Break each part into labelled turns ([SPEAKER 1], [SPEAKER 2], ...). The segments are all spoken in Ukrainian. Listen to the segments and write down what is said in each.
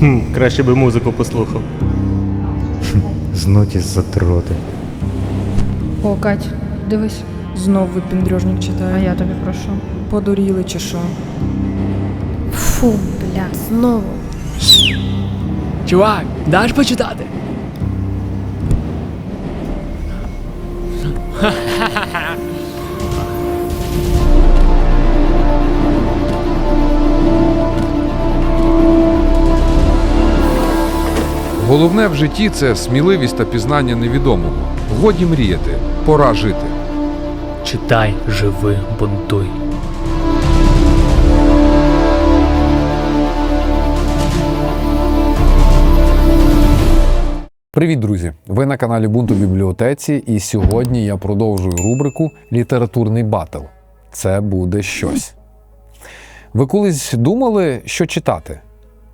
[SPEAKER 1] Хм, краще би музику послухав.
[SPEAKER 2] Знуті затроти.
[SPEAKER 3] О, Кать, дивись, знов випіндрюжник читає. А я тобі прошу. Подуріли чи що?
[SPEAKER 4] Фу, бля, знову.
[SPEAKER 5] Чувак, даш почитати?
[SPEAKER 6] Головне в житті це сміливість та пізнання невідомого. Годі мріяти, пора жити.
[SPEAKER 5] Читай, живи, бунтуй.
[SPEAKER 7] Привіт, друзі! Ви на каналі Бунту бібліотеці, і сьогодні я продовжую рубрику Літературний батл. Це буде щось. Ви колись думали, що читати?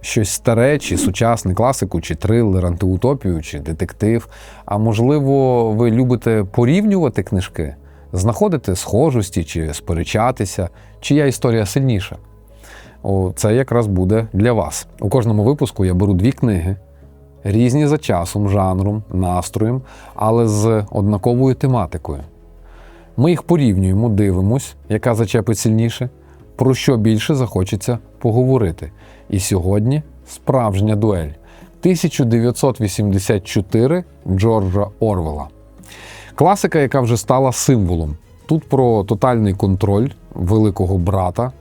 [SPEAKER 7] Щось старе, чи сучасне, класику, чи трилер, антиутопію, чи детектив. А можливо, ви любите порівнювати книжки, знаходити схожості чи сперечатися, чия історія сильніша. О, це якраз буде для вас. У кожному випуску я беру дві книги, різні за часом, жанром, настроєм, але з однаковою тематикою. Ми їх порівнюємо, дивимось, яка зачепить сильніше, про що більше захочеться поговорити. І сьогодні справжня дуель 1984 Джорджа Орвела. Класика, яка вже стала символом. Тут про тотальний контроль великого брата,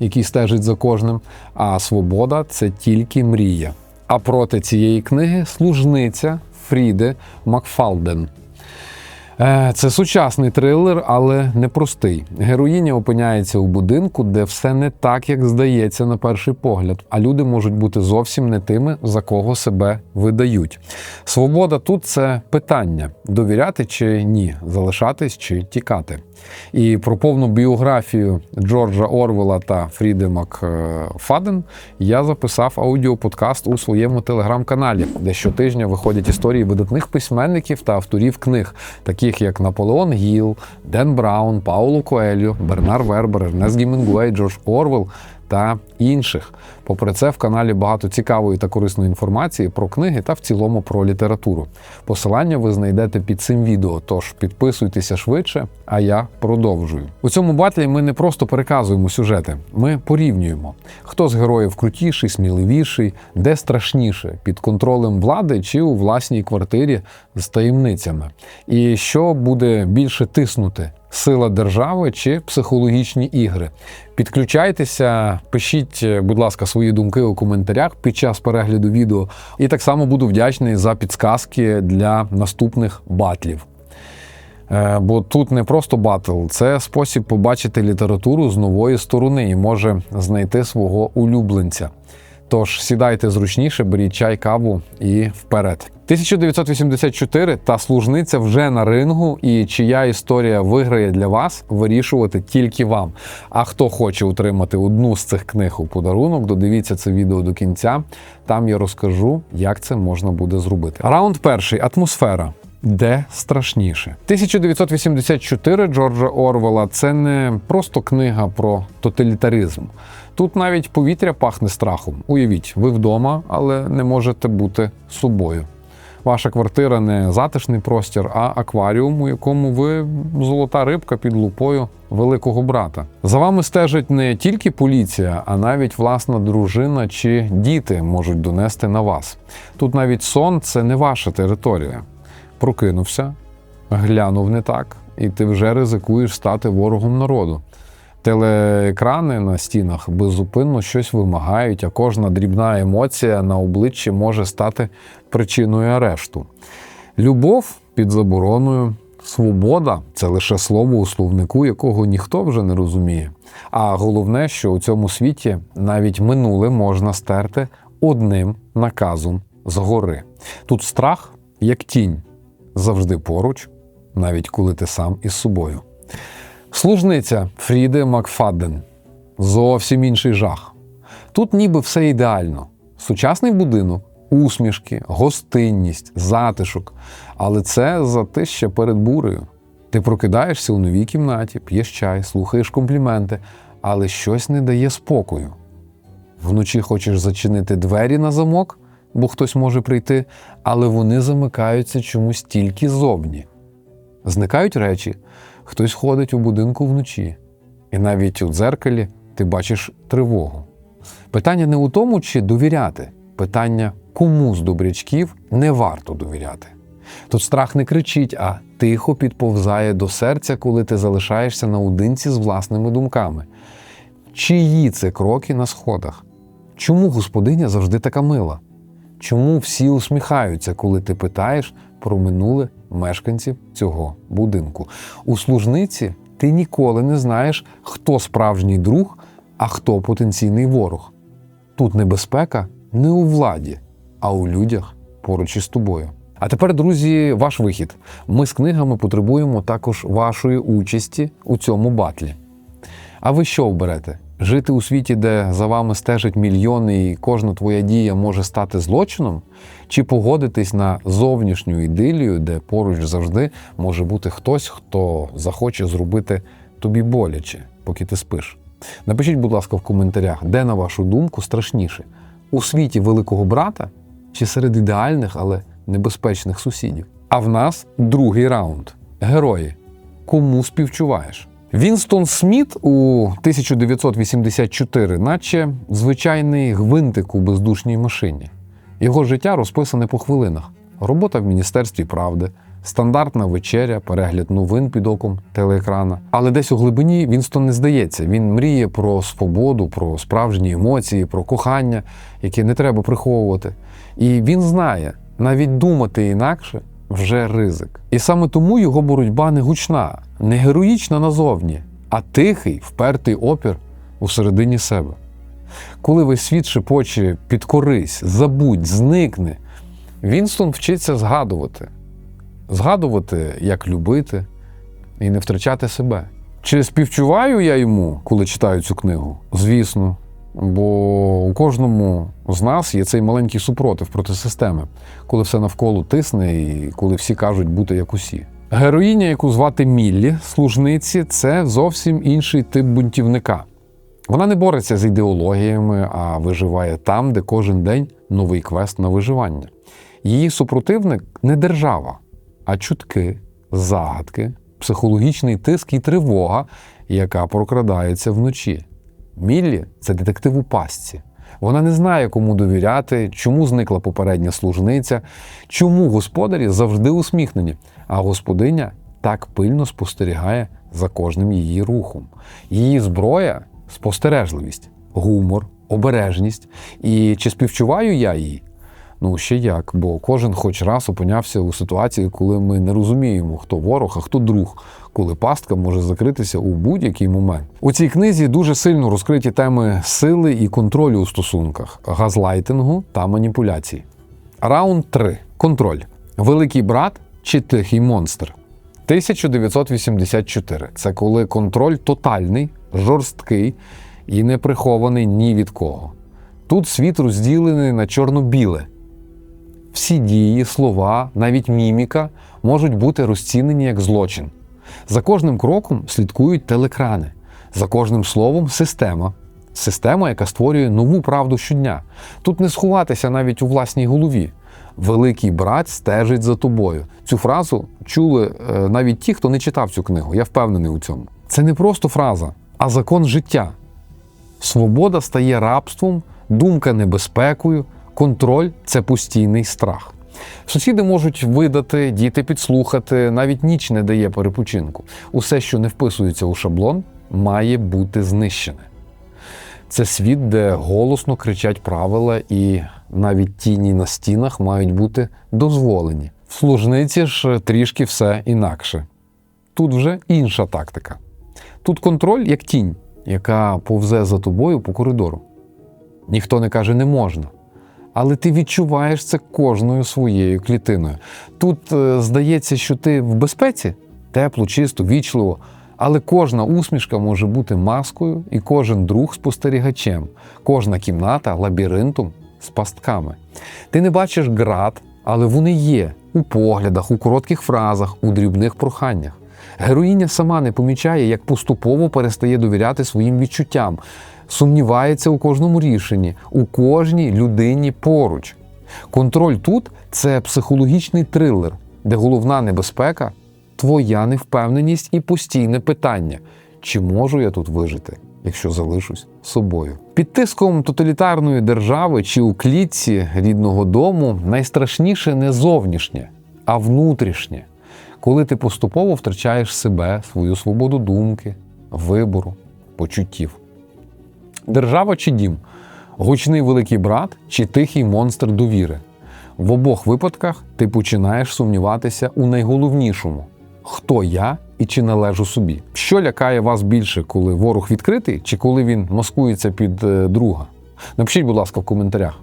[SPEAKER 7] який стежить за кожним, а свобода це тільки мрія. А проти цієї книги служниця Фріде Макфалден. Е, Це сучасний трилер, але непростий. Героїня опиняється у будинку, де все не так, як здається на перший погляд, а люди можуть бути зовсім не тими, за кого себе видають. Свобода тут це питання: довіряти чи ні, залишатись чи тікати. І про повну біографію Джорджа Орвела та Фріди Макфаден я записав аудіоподкаст у своєму телеграм-каналі, де щотижня виходять історії видатних письменників та авторів книг, таких як Наполеон Гіл, Ден Браун, Пауло Коельо, Бернар Вербер, Ернест Гімінгуей, Джордж Орвел та інших. Попри це, в каналі багато цікавої та корисної інформації про книги та в цілому про літературу. Посилання ви знайдете під цим відео, тож підписуйтеся швидше, а я продовжую. У цьому батлі ми не просто переказуємо сюжети, ми порівнюємо, хто з героїв крутіший, сміливіший, де страшніше під контролем влади чи у власній квартирі з таємницями. І що буде більше тиснути. Сила держави чи психологічні ігри. Підключайтеся, пишіть, е, будь ласка, свої думки у коментарях під час перегляду відео. І так само буду вдячний за підсказки для наступних батлів. Е, Бо тут не просто батл, це спосіб побачити літературу з нової сторони і може знайти свого улюбленця. Тож сідайте зручніше, беріть чай, каву і вперед. 1984 та служниця вже на рингу, і чия історія виграє для вас, вирішувати тільки вам. А хто хоче отримати одну з цих книг у подарунок, додивіться це відео до кінця. Там я розкажу, як це можна буде зробити. Раунд перший атмосфера. Де страшніше 1984 Джорджа Орвела це не просто книга про тоталітаризм. Тут навіть повітря пахне страхом. Уявіть, ви вдома, але не можете бути собою. Ваша квартира не затишний простір, а акваріум, у якому ви золота рибка під лупою великого брата. За вами стежить не тільки поліція, а навіть власна дружина чи діти можуть донести на вас. Тут навіть сон це не ваша територія. Прокинувся, глянув не так, і ти вже ризикуєш стати ворогом народу. Телеекрани на стінах беззупинно щось вимагають, а кожна дрібна емоція на обличчі може стати причиною арешту. Любов під забороною, свобода це лише слово у словнику, якого ніхто вже не розуміє. А головне, що у цьому світі навіть минуле можна стерти одним наказом згори. Тут страх як тінь, завжди поруч, навіть коли ти сам із собою. Служниця Фріди Макфадден. Зовсім інший жах. Тут ніби все ідеально. Сучасний будинок, усмішки, гостинність, затишок. Але це затища перед бурею. Ти прокидаєшся у новій кімнаті, п'єш чай, слухаєш компліменти, але щось не дає спокою. Вночі хочеш зачинити двері на замок, бо хтось може прийти, але вони замикаються чомусь тільки зовні. Зникають речі, хтось ходить у будинку вночі, і навіть у дзеркалі ти бачиш тривогу. Питання не у тому, чи довіряти, питання, кому з добрячків не варто довіряти. Тут страх не кричить, а тихо підповзає до серця, коли ти залишаєшся наодинці з власними думками. Чиї це кроки на сходах? Чому господиня завжди така мила? Чому всі усміхаються, коли ти питаєш про минуле мешканців цього будинку? У служниці ти ніколи не знаєш, хто справжній друг, а хто потенційний ворог. Тут небезпека не у владі, а у людях поруч із тобою. А тепер, друзі, ваш вихід. Ми з книгами потребуємо також вашої участі у цьому батлі. А ви що оберете? Жити у світі, де за вами стежать мільйони, і кожна твоя дія може стати злочином? Чи погодитись на зовнішню ідилію, де поруч завжди може бути хтось, хто захоче зробити тобі боляче, поки ти спиш? Напишіть, будь ласка, в коментарях, де, на вашу думку, страшніше у світі великого брата чи серед ідеальних, але небезпечних сусідів. А в нас другий раунд. Герої. Кому співчуваєш? Вінстон Сміт у 1984, наче звичайний гвинтик у бездушній машині. Його життя розписане по хвилинах: робота в Міністерстві правди, стандартна вечеря, перегляд новин під оком телеекрана. Але десь у глибині Вінстон не здається. Він мріє про свободу, про справжні емоції, про кохання, яке не треба приховувати. І він знає, навіть думати інакше вже ризик. І саме тому його боротьба не гучна, не героїчна назовні, а тихий, впертий опір усередині себе. Коли весь світ шепоче підкорись, забудь, зникни, Вінстон вчиться згадувати, згадувати, як любити і не втрачати себе. Чи співчуваю я йому, коли читаю цю книгу? Звісно. Бо у кожному з нас є цей маленький супротив проти системи, коли все навколо тисне і коли всі кажуть бути як усі. Героїня, яку звати Міллі, служниці, це зовсім інший тип бунтівника. Вона не бореться з ідеологіями, а виживає там, де кожен день новий квест на виживання. Її супротивник не держава, а чутки, загадки, психологічний тиск і тривога, яка прокрадається вночі. Міллі це детектив у пастці. Вона не знає, кому довіряти, чому зникла попередня служниця, чому господарі завжди усміхнені, а господиня так пильно спостерігає за кожним її рухом. Її зброя спостережливість, гумор, обережність. І чи співчуваю я її? Ну, ще як, бо кожен хоч раз опинявся у ситуації, коли ми не розуміємо, хто ворог, а хто друг, коли пастка може закритися у будь-який момент. У цій книзі дуже сильно розкриті теми сили і контролю у стосунках, газлайтингу та маніпуляцій. Раунд 3. Контроль. Великий брат чи тихий монстр. 1984. Це коли контроль тотальний, жорсткий і не прихований ні від кого. Тут світ розділений на чорно-біле. Всі дії, слова, навіть міміка можуть бути розцінені як злочин. За кожним кроком слідкують телекрани, за кожним словом система. Система, яка створює нову правду щодня. Тут не сховатися навіть у власній голові. Великий брат стежить за тобою. Цю фразу чули е, навіть ті, хто не читав цю книгу. Я впевнений у цьому. Це не просто фраза, а закон життя. Свобода стає рабством, думка небезпекою, контроль це постійний страх. Сусіди можуть видати, діти підслухати, навіть ніч не дає перепочинку. Усе, що не вписується у шаблон, має бути знищене. Це світ, де голосно кричать правила, і навіть тіні на стінах мають бути дозволені. В служниці ж трішки все інакше. Тут вже інша тактика. Тут контроль як тінь, яка повзе за тобою по коридору. Ніхто не каже не можна. Але ти відчуваєш це кожною своєю клітиною. Тут е, здається, що ти в безпеці, тепло, чисто, вічливо, але кожна усмішка може бути маскою, і кожен друг спостерігачем, кожна кімната лабіринтом з пастками. Ти не бачиш град, але вони є у поглядах, у коротких фразах, у дрібних проханнях. Героїня сама не помічає, як поступово перестає довіряти своїм відчуттям. Сумнівається у кожному рішенні, у кожній людині поруч. Контроль тут це психологічний трилер, де головна небезпека твоя невпевненість і постійне питання: чи можу я тут вижити, якщо залишусь собою? Під тиском тоталітарної держави чи у клітці рідного дому найстрашніше не зовнішнє, а внутрішнє, коли ти поступово втрачаєш себе, свою свободу думки, вибору, почуттів. Держава чи дім, гучний великий брат чи тихий монстр довіри. В обох випадках ти починаєш сумніватися у найголовнішому: хто я і чи належу собі. Що лякає вас більше, коли ворог відкритий, чи коли він маскується під е, друга? Напишіть, будь ласка, в коментарях.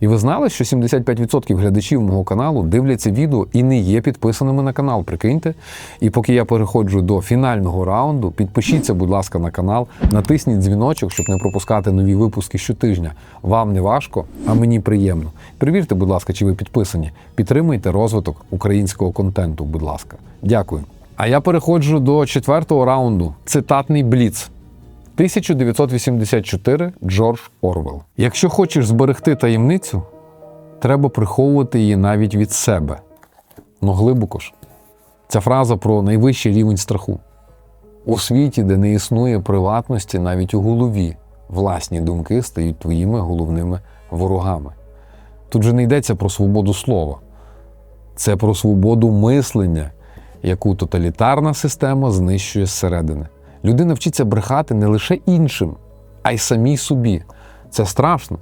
[SPEAKER 7] І ви знали, що 75% глядачів мого каналу дивляться відео і не є підписаними на канал. Прикиньте. І поки я переходжу до фінального раунду, підпишіться, будь ласка, на канал, натисніть дзвіночок, щоб не пропускати нові випуски щотижня. Вам не важко, а мені приємно. Перевірте, будь ласка, чи ви підписані. Підтримуйте розвиток українського контенту, будь ласка. Дякую. А я переходжу до четвертого раунду. Цитатний бліц. 1984 Джордж Орвел. Якщо хочеш зберегти таємницю, треба приховувати її навіть від себе. Ну глибоко ж. Ця фраза про найвищий рівень страху. У світі, де не існує приватності, навіть у голові, власні думки стають твоїми головними ворогами. Тут же не йдеться про свободу слова, це про свободу мислення, яку тоталітарна система знищує зсередини. Людина вчиться брехати не лише іншим, а й самій собі. Це страшно.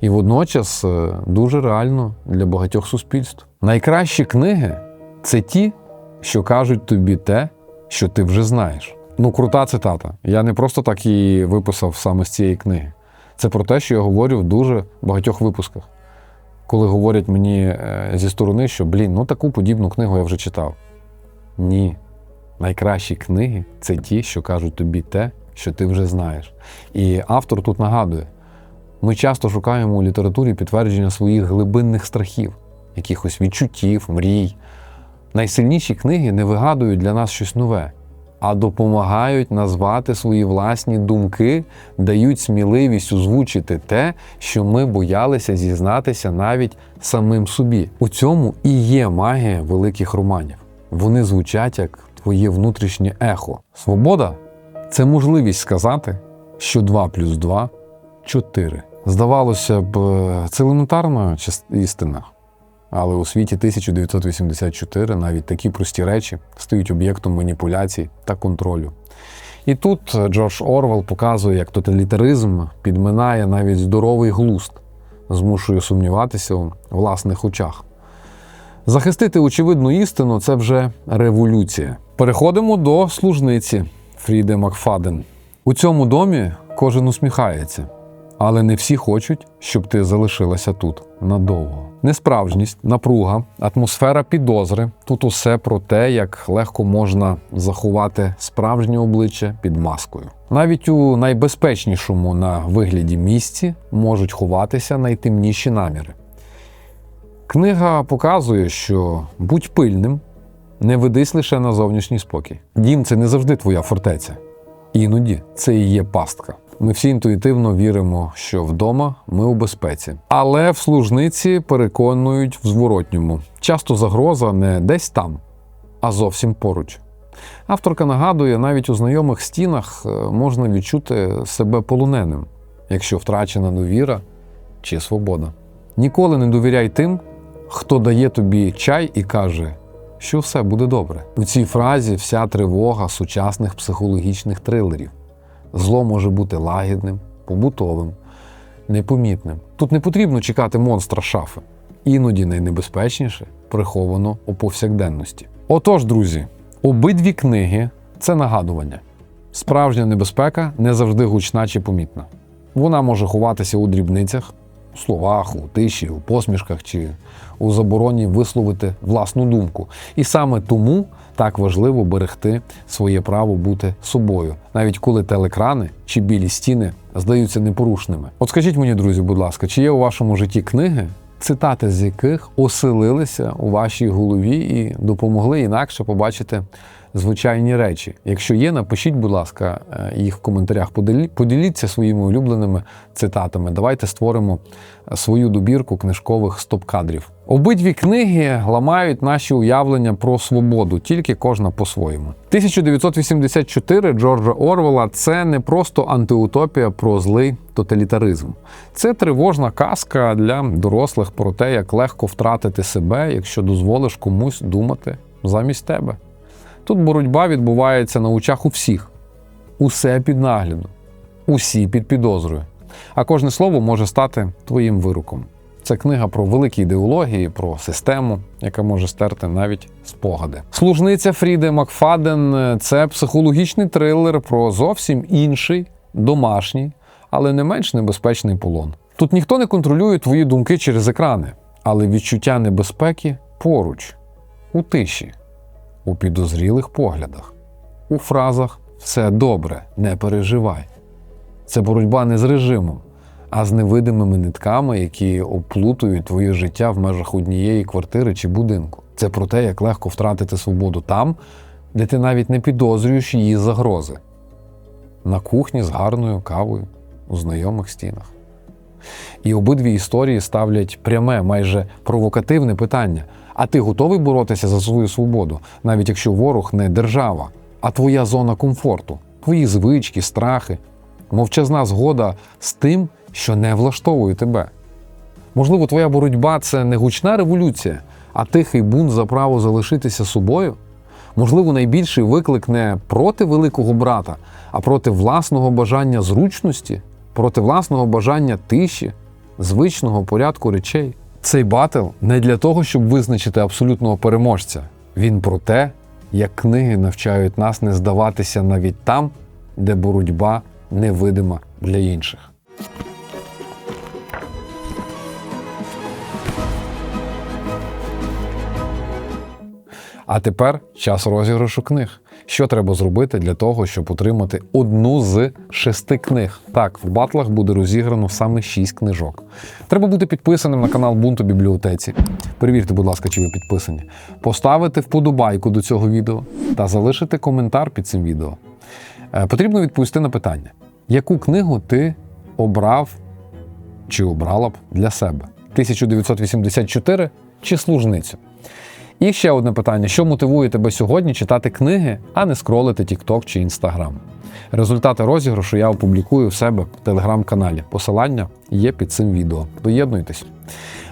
[SPEAKER 7] І водночас е, дуже реально для багатьох суспільств. Найкращі книги це ті, що кажуть тобі те, що ти вже знаєш. Ну, крута цитата. Я не просто так її виписав саме з цієї книги. Це про те, що я говорю в дуже багатьох випусках. Коли говорять мені е, зі сторони, що блін, ну таку подібну книгу я вже читав. Ні. Найкращі книги це ті, що кажуть тобі те, що ти вже знаєш. І автор тут нагадує: ми часто шукаємо у літературі підтвердження своїх глибинних страхів, якихось відчуттів, мрій. Найсильніші книги не вигадують для нас щось нове, а допомагають назвати свої власні думки, дають сміливість озвучити те, що ми боялися зізнатися навіть самим собі. У цьому і є магія великих романів. Вони звучать як твоє внутрішнє ехо. Свобода це можливість сказати, що 2 плюс 2 – 4. Здавалося б, це елементарна істина. Але у світі 1984 навіть такі прості речі стають об'єктом маніпуляцій та контролю. І тут Джордж Орвел показує, як тоталітаризм підминає навіть здоровий глузд, змушує сумніватися у власних очах. Захистити очевидну істину це вже революція. Переходимо до служниці Фріди Макфаден. У цьому домі кожен усміхається, але не всі хочуть, щоб ти залишилася тут надовго. Несправжність, напруга, атмосфера підозри тут усе про те, як легко можна заховати справжнє обличчя під маскою. Навіть у найбезпечнішому на вигляді місці можуть ховатися найтемніші наміри. Книга показує, що будь пильним, не ведись лише на зовнішній спокій. Дім це не завжди твоя фортеця. Іноді це і є пастка. Ми всі інтуїтивно віримо, що вдома ми у безпеці. Але в служниці переконують в зворотньому. Часто загроза не десь там, а зовсім поруч. Авторка нагадує, навіть у знайомих стінах е, можна відчути себе полоненим, якщо втрачена довіра чи свобода. Ніколи не довіряй тим, хто дає тобі чай і каже, що все буде добре. У цій фразі вся тривога сучасних психологічних трилерів. Зло може бути лагідним, побутовим, непомітним. Тут не потрібно чекати монстра шафи. Іноді найнебезпечніше приховано у повсякденності. Отож, друзі, обидві книги це нагадування. Справжня небезпека не завжди гучна чи помітна. Вона може ховатися у дрібницях, словах, у тиші, у посмішках чи у забороні висловити власну думку. І саме тому так важливо берегти своє право бути собою, навіть коли телекрани чи білі стіни здаються непорушними. От скажіть мені, друзі, будь ласка, чи є у вашому житті книги, цитати з яких оселилися у вашій голові і допомогли інакше побачити звичайні речі. Якщо є, напишіть, будь ласка, е, їх в коментарях. Поділі- Поділіться своїми улюбленими цитатами. Давайте створимо свою добірку книжкових стоп-кадрів. Обидві книги ламають наші уявлення про свободу, тільки кожна по-своєму. 1984 Джорджа Орвела це не просто антиутопія про злий тоталітаризм. Це тривожна казка для дорослих про те, як легко втратити себе, якщо дозволиш комусь думати замість тебе. Тут боротьба відбувається на очах у всіх. Усе під наглядом, усі під підозрою. А кожне слово може стати твоїм вироком. Це книга про великі ідеології, про систему, яка може стерти навіть спогади. Служниця Фріди Макфаден це психологічний трилер про зовсім інший, домашній, але не менш небезпечний полон. Тут ніхто не контролює твої думки через екрани, але відчуття небезпеки поруч, у тиші, у підозрілих поглядах, у фразах все добре, не переживай. Це боротьба не з режимом, а з невидимими нитками, які оплутують твоє життя в межах однієї квартири чи будинку. Це про те, як легко втратити свободу там, де ти навіть не підозрюєш її загрози. На кухні з гарною кавою у знайомих стінах. І обидві історії ставлять пряме, майже провокативне питання: а ти готовий боротися за свою свободу, навіть якщо ворог не держава, а твоя зона комфорту, твої звички, страхи, мовчазна згода з тим, що не влаштовує тебе. Можливо, твоя боротьба це не гучна революція, а тихий бунт за право залишитися собою. Можливо, найбільший виклик не проти великого брата, а проти власного бажання зручності, проти власного бажання тиші, звичного порядку речей. Цей батл не для того, щоб визначити абсолютного переможця. Він про те, як книги навчають нас не здаватися навіть там, де боротьба невидима для інших. А тепер час розіграшу книг. Що треба зробити для того, щоб отримати одну з шести книг? Так, в батлах буде розіграно саме шість книжок. Треба бути підписаним на канал Бунту бібліотеці. Перевірте, будь ласка, чи ви підписані. Поставити вподобайку до цього відео та залишити коментар під цим відео. Е, Потрібно відповісти на питання: яку книгу ти обрав чи обрала б для себе? 1984 чи служницю? І ще одне питання: що мотивує тебе сьогодні читати книги, а не скролити TikTok чи Instagram? Результати розіграшу я опублікую в себе в телеграм-каналі. Посилання є під цим відео. Доєднуйтесь.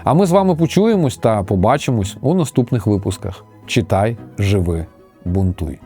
[SPEAKER 7] А ми з вами почуємось та побачимось у наступних випусках. Читай, живи, бунтуй.